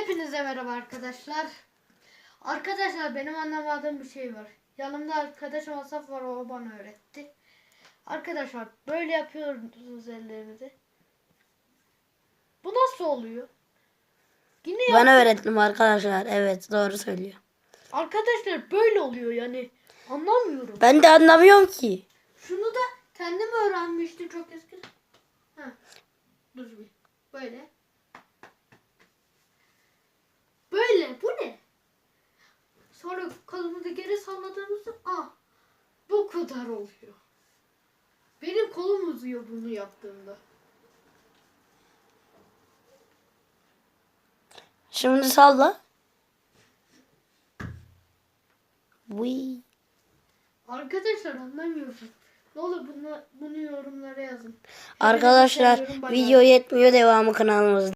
Hepinize merhaba arkadaşlar. Arkadaşlar benim anlamadığım bir şey var. Yanımda arkadaşım Asaf var o bana öğretti. Arkadaşlar böyle yapıyorsunuz ellerinizi. Bu nasıl oluyor? Yine yap- Bana öğrettim arkadaşlar. Evet doğru söylüyor. Arkadaşlar böyle oluyor yani. Anlamıyorum. Ben de anlamıyorum ki. Şunu da kendim öğrenmiştim çok eski. Ha. Dur bir. Böyle. Böyle. Bu ne? Sonra kolumuzu geri salladığımızda ah bu kadar oluyor. Benim kolum uzuyor bunu yaptığımda. Şimdi salla. Uy. Arkadaşlar anlamıyorum. Ne olur bunu, bunu yorumlara yazın. Arkadaşlar video yetmiyor devamı kanalımızda.